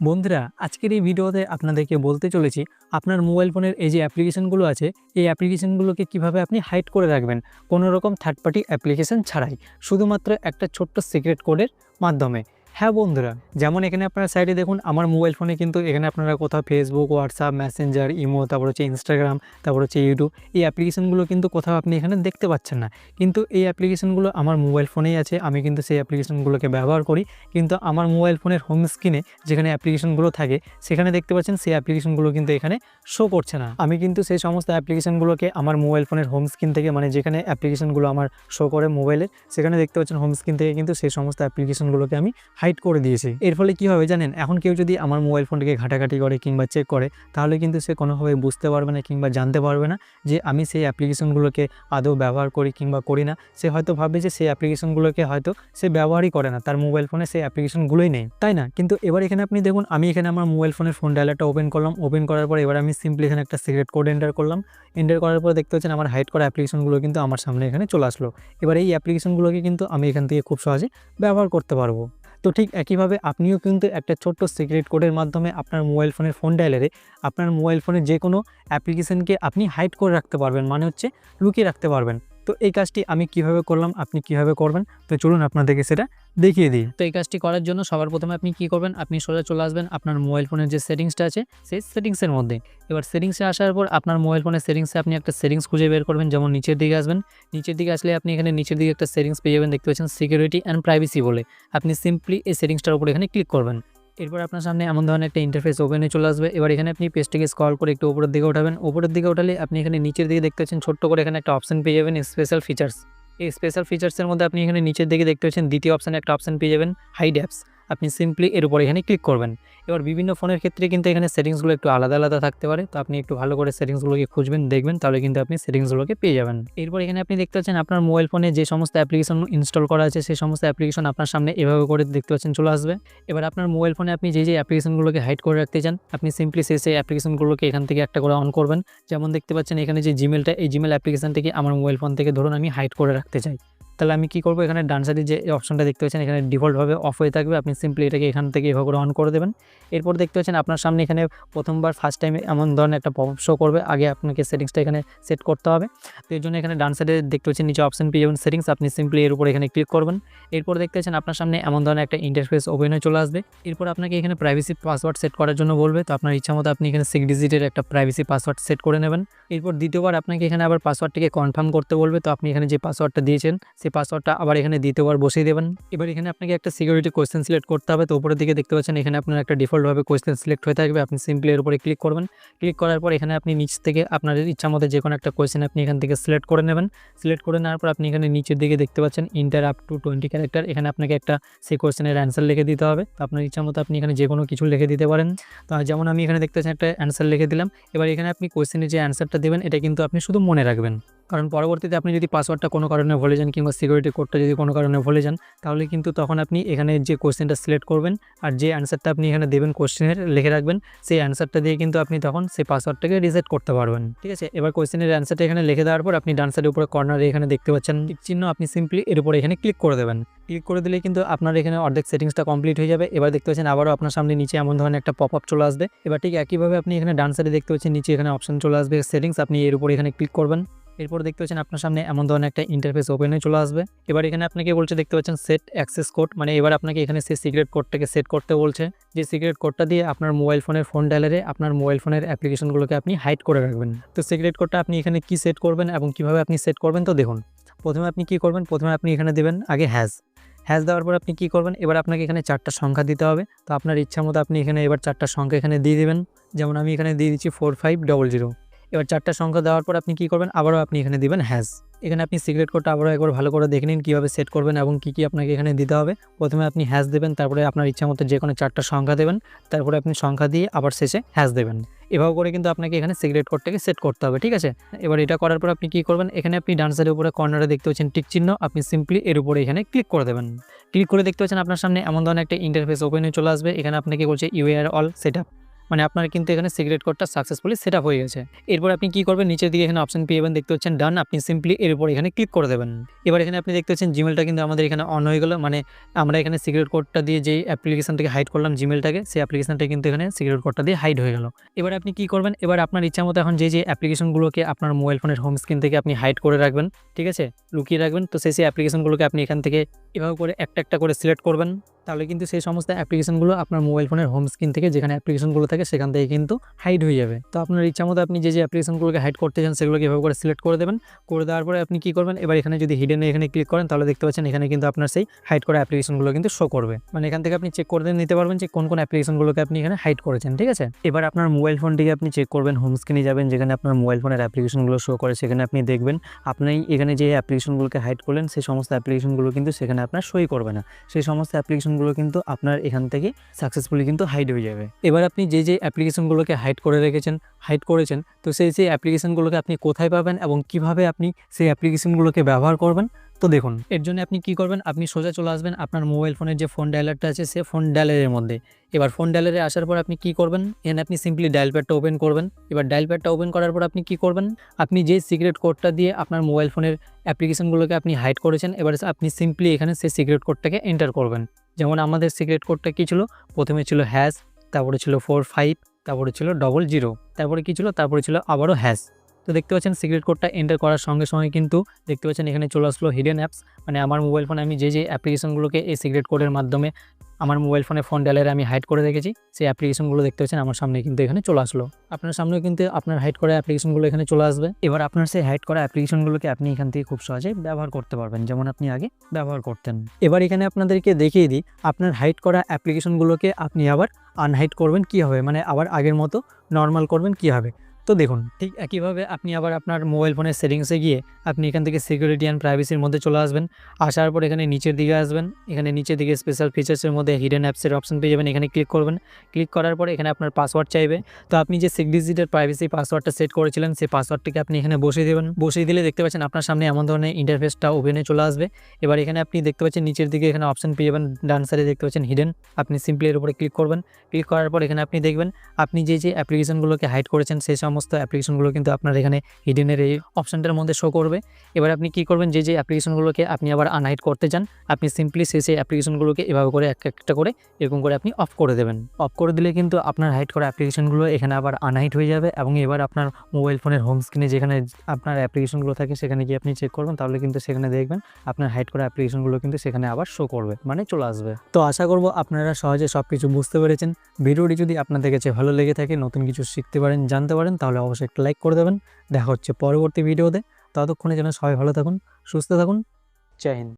বন্ধুরা, আজকের এই ভিডিওতে আপনাদেরকে বলতে চলেছি, আপনার মোবাইল ফোনের এই যে অ্যাপ্লিকেশানগুলো আছে, এই অ্যাপ্লিকেশানগুলোকে কীভাবে আপনি হাইড করে রাখবেন? কোনো রকম থার্ড পার্টি অ্যাপ্লিকেশান ছাড়াই। শুধুমাত্র একটা ছোট্ট সিক্রেট কোডের মাধ্যমে। হ্যাঁ বন্ধুরা, যেমন এখানে আপনারা সাইডে দেখুন, আমার মোবাইল ফোনে কিন্তু এখানে আপনারা কোথাও ফেসবুক হোয়াটসঅ্যাপ মেসেঞ্জার ইমো তারপর হচ্ছে ইনস্টাগ্রাম তারপর হচ্ছে ইউটিউব এই অ্যাপ্লিকেশনগুলো কিন্তু কোথাও আপনি এখানে দেখতে পাচ্ছেন না। কিন্তু এই অ্যাপ্লিকেশনগুলো আমার মোবাইল ফোনেই আছে, আমি কিন্তু সেই অ্যাপ্লিকেশনগুলোকে ব্যবহার করি। কিন্তু আমার মোবাইল ফোনের হোম স্ক্রিনে যেখানে অ্যাপ্লিকেশনগুলো থাকে, সেখানে দেখতে পাচ্ছেন সেই অ্যাপ্লিকেশনগুলো কিন্তু এখানে শো করছে না। আমি কিন্তু সেই সমস্ত অ্যাপ্লিকেশনগুলোকে আমার মোবাইল ফোনের হোম স্ক্রিন থেকে মানে যেখানে অ্যাপ্লিকেশনগুলো আমার শো করে মোবাইলে সেখানে দেখতে পাচ্ছেন হোম স্ক্রিন থেকে কিন্তু সেই সমস্ত অ্যাপ্লিকেশনগুলোকে আমি হাইড করে দিয়েছি। এর ফলে কী হবে জানেন? এখন কেউ যদি আমার মোবাইল ফোনটাকে ঘাটাঘাটি করে কিংবা চেক করে, তাহলে কিন্তু সে কোনোভাবে বুঝতে পারবে না কিংবা জানতে পারবে না যে আমি সেই অ্যাপ্লিকেশনগুলোকে আদৌ ব্যবহার করি কিংবা করি না। সে হয়তো ভাববে যে সেই অ্যাপ্লিকেশনগুলোকে হয়তো সে ব্যবহারই করে না, তার মোবাইল ফোনে সেই অ্যাপ্লিকেশনগুলোই নেই। তাই না? কিন্তু এবার এখানে আপনি দেখুন, আমি এখানে আমার মোবাইল ফোনের ফোন ডায়ালারটা ওপেন করলাম। ওপেন করার পর এবার আমি সিম্পলি এখানে একটা সিক্রেট কোড এন্টার করলাম। এন্টার করার পর দেখতে পাচ্ছেন আমার হাইড করা অ্যাপ্লিকেশনগুলো কিন্তু আমার সামনে এখানে চলে আসলো। এবার এই অ্যাপ্লিকেশনগুলোকে কিন্তু আমি এখান থেকে খুব সহজে ব্যবহার করতে পারব। তো ঠিক একইভাবে আপনিও কিন্তু একটা ছোট্ট সিক্রেট কোডের মাধ্যমে আপনার মোবাইল ফোনের ফোন ডায়ালারে আপনার মোবাইল ফোনের যে কোনো অ্যাপ্লিকেশানকে আপনি হাইড করে রাখতে পারবেন। মানে হচ্ছে লুকিয়ে রাখতে পারবেন। তো এই কাজটি আমি কীভাবে করলাম, আপনি কীভাবে করবেন? তো চলুন আপনাদেরকে সেটা দেখিয়ে দিই। তো এই কাজটি করার জন্য সবার প্রথমে আপনি কি করবেন? আপনি সোজা চলে আসবেন আপনার মোবাইল ফোনের যে সেটিংসটা আছে, সেই সেটিংসের মধ্যে। এবার সেটিংসে আসার পর আপনার মোবাইল ফোনের সেটিংসে আপনি একটা সেটিংস খুঁজে বের করবেন, যেমন নিচের দিকে আসবেন। নিচের দিকে আসলে আপনি এখানে নিচের দিকে একটা সেটিংস পেয়ে যাবেন, দেখতে পাচ্ছেন সিকিউরিটি অ্যান্ড প্রাইভেসি বলে। আপনি সিম্পলি এই সেটিংসটার উপর এখানে ক্লিক করবেন। এরপর আপনার সামনে এমন ধরনের একটা ইন্টারফেস ওপেনে চলে আসবে। এবার এখানে আপনি পেজটিকে স্ক্রল করে একটু উপরের দিকে উঠাবেন উপরের দিকে উঠালে আপনি এখানে নিচের দিকে দেখতে পাচ্ছেন ছোট্ট করে এখানে একটা অপশন পেয়ে যাবেন স্পেশাল ফিচার্স এই স্পেশাল ফিচার্সের মধ্যে আপনি এখানে নিচের দিকে দেখতে পাচ্ছেন দ্বিতীয় অপশানে একটা অপশন পেয়ে যাবেন হাইড অ্যাপস আপনি সিম্পলি এর উপর এখানে ক্লিক করবেন। এবার বিভিন্ন ফোনের ক্ষেত্রে কিন্তু এখানে সেটিংসগুলো একটু আলাদা আলাদা থাকতে পারে। তো আপনি একটু ভালো করে সেটিংসগুলোকে খুঁজবেন, দেখবেন, তাহলে কিন্তু আপনি সেটিংসগুলোকে পেয়ে যাবেন। এরপর এখানে আপনি দেখতে পাচ্ছেন আপনার মোবাইল ফোনে যে সমস্ত অ্যাপ্লিকেশন ইনস্টল করা আছে, সেই সমস্ত অ্যাপ্লিকেশন আপনার সামনে এভাবে করে দেখতে পাচ্ছেন চলে আসবে। এবার আপনার মোবাইল ফোনে আপনি যে যে অ্যাপ্লিকেশনগুলোকে হাইড করে রাখতে চান, আপনি সিম্পলি সেই সেই অ্যাপ্লিকেশনগুলোকে এখান থেকে একটা করে অন করবেন। যেমন দেখতে পাচ্ছেন এখানে যে জিমেলটা এই জিমেল অ্যাপ্লিকেশন থেকে আমার মোবাইল ফোন থেকে ধরুন আমি হাইড করে রাখতে চাই। তাহলে আমি কী করব? এখানে ডান সাইডে যে অপশনটা দেখতে পাচ্ছেন, এখানে ডিফল্টভাবে অফ হয়ে থাকবে। আপনি সিম্পলি এটাকে এখান থেকে এভাবে করে অন করে দেবেন। এরপর দেখতে পাচ্ছেন, আপনার সামনে এখানে প্রথমবার ফার্স্ট টাইমে এমন ধরনের একটা পপ শো করবে। আগে আপনাকে সেটিংসটা এখানে সেট করতে হবে। তো এই জন্য এখানে ডান সাইডে দেখতে পাচ্ছেন, নিচে অপশন পেয়ে যাবেন সেটিংস আপনি সিম্পলি এর উপর এখানে ক্লিক করবেন। এরপর দেখতে পাচ্ছেন, আপনার সামনে এমন ধরনের একটা ইন্টারফেস ওপেন হয়ে চলে আসবে। এরপর আপনাকে এখানে প্রাইভেসি পাসওয়ার্ড সেট করার জন্য বলবে। তো আপনার ইচ্ছা মতো আপনি এখানে সিক্স ডিজিটের একটা প্রাইভেসি পাসওয়ার্ড সেট করে নেবেন। এরপর দ্বিতীয়বার আপনাকে এখানে আবার পাসওয়ার্ডটিকে কনফার্ম করতে বলবে। তো আপনি এখানে যে পাসওয়ার্ডটা দিয়েছেন সেই পাসওয়ার্ডটা আবার এখানে দ্বিতীয়বার বসিয়ে দেবেন। এবার এখানে আপনাকে একটা সিকিউরিটি কোয়েশ্চেন সিলেক্ট করতে হবে। তো উপরের দিকে দেখতে পাচ্ছেন, এখানে আপনার একটা ডিফল্টভাবে কোয়েশ্চেন সিলেক্ট হয়ে থাকবে। আপনি সিম্পলি এর উপরে ক্লিক করবেন। ক্লিক করার পর এখানে আপনি নিচ থেকে আপনার ইচ্ছা মতো যে কোনো একটা কোয়েশ্চেন আপনি এখান থেকে সিলেক্ট করে নেবেন। সিলেক্ট করে নেওয়ার পর আপনি এখানে নিচের দিকে দেখতে পাচ্ছেন enter up to twenty character এখানে আপনাকে একটা সেই কোয়েশ্চেনের অ্যান্সার লিখে দিতে হবে। তো আপনার ইচ্ছা মতো আপনি এখানে যে কোনো কিছু লিখে দিতে পারেন। তো যেমন আমি এখানে দেখতে পাচ্ছি একটা অ্যান্সার লিখে দিলাম। এবার এখানে আপনি কোয়েশ্চেনের যে অ্যান্সারটা দেবেন, এটা কিন্তু আপনি শুধু মনে রাখবেন। কারণ পরবর্তীতে আপনি যদি পাসওয়ার্ডটা কোনো কারণে ভুলে যান কিংবা সিকিউরিটি কোডটা যদি কোনো কারণে ভুলে যান, তাহলে কিন্তু তখন আপনি এখানে যে কোশ্চেনটা সিলেক্ট করবেন আর যে অ্যান্সারটা আপনি এখানে দেবেন কোশ্চেনের লিখে রাখবেন, সেই অ্যান্সারটা দিয়ে কিন্তু আপনি তখন সেই পাসওয়ার্ডটাকে রিসেট করতে পারবেন। ঠিক আছে? এবার কোশ্চেনের অ্যান্সারটা এখানে লিখে দেওয়ার পর আপনি ডান সাইডের উপরে কর্নারে এখানে দেখতে পাচ্ছেন চিহ্ন আপনি সিম্পলি এর উপরে এখানে ক্লিক করে দেবেন। ক্লিক করে দিলে কিন্তু আপনার এখানে অর্ধেক সেটিংসটা কমপ্লিট হয়ে যাবে। এবার দেখতে পাচ্ছেন আবারও আপনার সামনে নিচে এমন ধরনের একটা পপ আপ চলে আসবে। এবার ঠিক একইভাবে আপনি এখানে ডান সাইডে দেখতে পাচ্ছেন, নিচে এখানে অপশন চলে আসবে সেটিংস আপনি এর উপরে এখানে ক্লিক করবেন। এরপর দেখতে পাচ্ছেন আপনার সামনে এমন ধরনের একটা ইন্টারফেস ওপেন হয়ে চলে আসবে। এবার এখানে আপনাকে বলছে, দেখতে পাচ্ছেন সেট অ্যাক্সেস কোড মানে এবার আপনাকে এখানে সেই সিক্রেট কোডটাকে সেট করতে বলছে। যে সিক্রেট কোডটা দিয়ে আপনার মোবাইল ফোনের ফোন ডায়ালারে আপনার মোবাইল ফোনের অ্যাপ্লিকেশনগুলোকে আপনি হাইড করে রাখবেন। তো সিক্রেট কোডটা আপনি এখানে কি সেট করবেন এবং কীভাবে আপনি সেট করবেন তো দেখুন। প্রথমে আপনি কি করবেন? প্রথমে আপনি এখানে দেবেন আগে হ্যাজ হ্যাজ দেওয়ার পর আপনি কি করবেন? এবার আপনাকে এখানে চারটা সংখ্যা দিতে হবে। তো আপনার ইচ্ছা মতো আপনি এখানে এবার চারটা সংখ্যা এখানে দিয়ে দেবেন। যেমন আমি এখানে দিয়ে দিচ্ছি ফোর ফাইভ ডবল জিরো এবার চারটা সংখ্যা দেওয়ার পর আপনি কি করবেন? আবারও আপনি এখানে দিবেন হ্যাজ এখানে আপনি সিক্রেট কোডটা আবারও একবার ভালো করে দেখে নিন, কীভাবে সেট করবেন এবং কী কী আপনাকে এখানে দিতে হবে। প্রথমে আপনি হ্যাজ দেবেন, তারপরে আপনার ইচ্ছা মতো যে কোনো চারটা সংখ্যা দেবেন, তারপরে আপনি সংখ্যা দিয়ে আবার শেষে হ্যাজ দেবেন। এভাবে করে কিন্তু আপনাকে এখানে সিক্রেট কোডটাকে সেট করতে হবে, ঠিক আছে? এবার এটা করার পর আপনি কী করবেন? এখানে আপনি ডান সাইডের উপরে কর্নারে দেখতে পাচ্ছেন টিক চিহ্ন, আপনি সিম্পলি এর উপরে এখানে ক্লিক করে দেবেন। ক্লিক করে দেখতে পাচ্ছেন আপনার সামনে এমন ধরনের একটা ইন্টারফেস ওপেন হয়ে চলে আসবে। এখানে আপনাকে বলছে ইউএআর অল সেট মানে আপনার কিন্তু এখানে সিগারেট কোডটা সাকসেসফুলি সেট হয়ে গেছে। এরপর আপনি কি করবেন? নিচের দিকে এখানে অপশন পেয়ে যাবেন, দেখতে পাচ্ছেন ডান আপনি সিম্পলি এর উপর এখানে ক্লিক করে দেবেন। এবার এখানে আপনি দেখতে পাচ্ছেন জিমেলটা কিন্তু আমাদের এখানে অন হয়ে গেল। মানে আমরা এখানে সিগারেট কোডটা দিয়ে যেই অ্যাপ্লিকেশনটাকে হাইড করলাম জিমেলটাকে সেই অ্যাপ্লিকেশনটা কিন্তু এখানে সিগারেট কোডটা দিয়ে হাইড হয়ে গেল। এবার আপনি কি করবেন? এবার আপনার ইচ্ছা মতো এখন যে যে অ্যাপ্লিকেশনগুলোকে আপনার মোবাইল ফোনের হোম স্ক্রিন থেকে আপনি হাইড করে রাখবেন, ঠিক আছে? লুকিয়ে রাখবেন, তো সেই সেই অ্যাপ্লিকেশনগুলোকে আপনি এখান থেকে এভাবে করে একটা একটা করে সিলেক্ট করবেন। তাহলে কিন্তু সেই সমস্ত অ্যাপ্লিকেশনগুলো আপনার মোবাইল ফোনের হোম স্ক্রিন থেকে যেখানে অ্যাপ্লিকেশনগুলো সেখান থেকে কিন্তু হাইড হয়ে যাবে। তো আপনার ইচ্ছা মতো আপনি যে যে অ্যাপ্লিকেশনগুলোকে হাইড করতে চান সেগুলোকে এভাবে করে সিলেক্ট করে দেবেন। করে দেওয়ার পরে আপনি কি করবেন? এবার এখানে যদি হিডেন এখানে ক্লিক করেন, তাহলে দেখতে পাচ্ছেন এখানে কিন্তু আপনার সেই হাইড করা অ্যাপ্লিকেশনগুলো কিন্তু শো করবে। মানে এখান থেকে আপনি চেক করে নিতে পারবেন যে কোন কোন অ্যাপ্লিকেশনগুলোকে আপনি এখানে হাইড করেছেন, ঠিক আছে? এবার আপনার মোবাইল ফোনটিকে আপনি চেক করবেন হোম স্ক্রিনে যাবেন, যেখানে আপনার মোবাইল ফোনের অ্যাপ্লিকেশনগুলো শো করে, সেখানে আপনি দেখবেন আপনি এখানে যে অ্যাপ্লিকেশনগুলোকে হাইড করলেন, সেই সমস্ত অ্যাপ্লিকেশনগুলো কিন্তু সেখানে আপনার সই করবে না। সেই সমস্ত অ্যাপ্লিকেশনগুলো কিন্তু আপনার এখান থেকে সাকসেসফুলি কিন্তু হাইড হয়ে যাবে। এবার আপনি যে যে অ্যাপ্লিকেশনগুলোকে হাইড করে রেখেছেন, হাইড করেছেন, তো সেই সেই অ্যাপ্লিকেশনগুলোকে আপনি কোথায় পাবেন এবং কীভাবে আপনি সেই অ্যাপ্লিকেশনগুলোকে ব্যবহার করবেন? তো দেখুন, এর জন্য আপনি কি করবেন? আপনি সোজা চলে আসবেন আপনার মোবাইল ফোনের যে ফোন ডায়ালারটা আছে, সে ফোন ডায়ালারের মধ্যে। এবার ফোন ডায়ালারে আসার পর আপনি কি করবেন? এখানে আপনি সিম্পলি ডায়াল প্যাডটা ওপেন করবেন। এবার ডায়াল প্যাডটা ওপেন করার পর আপনি কি করবেন? আপনি যে সিক্রেট কোডটা দিয়ে আপনার মোবাইল ফোনের অ্যাপ্লিকেশনগুলোকে আপনি হাইড করেছেন, এবার আপনি সিম্পলি এখানে সেই সিক্রেট কোডটাকে এন্টার করবেন। যেমন আমাদের সিক্রেট কোডটা কী ছিল? প্রথমে ছিল হ্যাশ তারপরে ছিল ফোর ফাইভ তারপরে ছিল ডবল জিরো তারপরে কী ছিল? তারপরে ছিল আবারও হ্যাশ তো দেখতে পাচ্ছেন সিক্রেট কোডটা এন্টার করার সঙ্গে সঙ্গে কিন্তু দেখতে পাচ্ছেন এখানে চলে আসলো হিডেন অ্যাপস মানে আমার মোবাইল ফোনে আমি যে যে অ্যাপ্লিকেশনগুলোকে এই সিক্রেট কোডের মাধ্যমে আমার মোবাইল ফোনে ফোন ডায়ালারে আমি হাইড করে রেখেছি, সেই অ্যাপ্লিকেশনগুলো দেখতে পাচ্ছেন আমার সামনে কিন্তু এখানে চলে আসলো। আপনার সামনেও কিন্তু আপনার হাইড করা অ্যাপ্লিকেশনগুলো এখানে চলে আসবে। এবার আপনার সেই হাইড করা অ্যাপ্লিকেশনগুলোকে আপনি এখান থেকে খুব সহজেই ব্যবহার করতে পারবেন, যেমন আপনি আগে ব্যবহার করতেন। এবার এখানে আপনাদেরকে দেখিয়ে দিই, আপনার হাইড করা অ্যাপ্লিকেশনগুলোকে আপনি আবার আনহাইড করবেন কী হবে মানে আবার আগের মতো নর্মাল করবেন কী হবে তো দেখুন, ঠিক একইভাবে আপনি আবার আপনার মোবাইল ফোনের সেটিংসে গিয়ে আপনি এখান থেকে সিকিউরিটি অ্যান্ড প্রাইভেসির মধ্যে চলে আসবেন। আসার পর এখানে নিচের দিকে আসবেন, এখানে নিচের দিকে স্পেশাল ফিচার্সের মধ্যে হিডেন অ্যাপসের অপশন পেয়ে যাবেন, এখানে ক্লিক করবেন। ক্লিক করার পর এখানে আপনার পাসওয়ার্ড চাইবে। তো আপনি যে সিক্স ডিজিটের প্রাইভেসি পাসওয়ার্ডটা সেট করেছিলেন, সেই পাসওয়ার্ডটিকে আপনি এখানে বসিয়ে দেবেন। বসিয়ে দিলে দেখতে পাচ্ছেন আপনার সামনে এমন ধরনের ইন্টারফেসটা ওভেনে চলে আসবে। এবার এখানে আপনি দেখতে পাচ্ছেন নিচের দিকে এখানে অপশন পেয়ে যাবেন, ডান সাইডে দেখতে পাচ্ছেন হিডেন আপনি সিম্পলি এর উপরে ক্লিক করবেন। ক্লিক করার পর এখানে আপনি দেখবেন, আপনি যে যে অ্যাপ্লিকেশনগুলোকে হাইড করেছেন, সেই সমস্ত অ্যাপ্লিকেশনগুলো কিন্তু আপনার এখানে হিডেনের এই অপশানটার মধ্যে শো করবে। এবার আপনি কি করবেন? যে যে অ্যাপ্লিকেশনগুলোকে আপনি আবার আনহাইড করতে চান, আপনি সিম্পলি সেই সেই অ্যাপ্লিকেশনগুলোকে এভাবে করে এক, একটা করে এরকম করে আপনি অফ করে দেবেন। অফ করে দিলে কিন্তু আপনার হাইড করা অ্যাপ্লিকেশনগুলো এখানে আবার আনহাইড হয়ে যাবে এবং এবার আপনার মোবাইল ফোনের হোম স্ক্রিনে যেখানে আপনার অ্যাপ্লিকেশনগুলো থাকে, সেখানে গিয়ে আপনি চেক করবেন, তাহলে কিন্তু সেখানে দেখবেন আপনার হাইড করা অ্যাপ্লিকেশনগুলো কিন্তু সেখানে আবার শো করবে মানে চলে আসবে। তো আশা করব আপনারা সহজে সব কিছু বুঝতে পেরেছেন। ভিডিওটি যদি আপনাদের কাছে ভালো লেগে থাকে, নতুন কিছু শিখতে পারেন, জানতে পারেন তাহলে অবশ্যই একটা লাইক করে দেবেন। দেখা হচ্ছে পরবর্তী ভিডিওতে ততক্ষণে যেন সবাই ভালো থাকুন, সুস্থ থাকুন। জয় হিন্দ।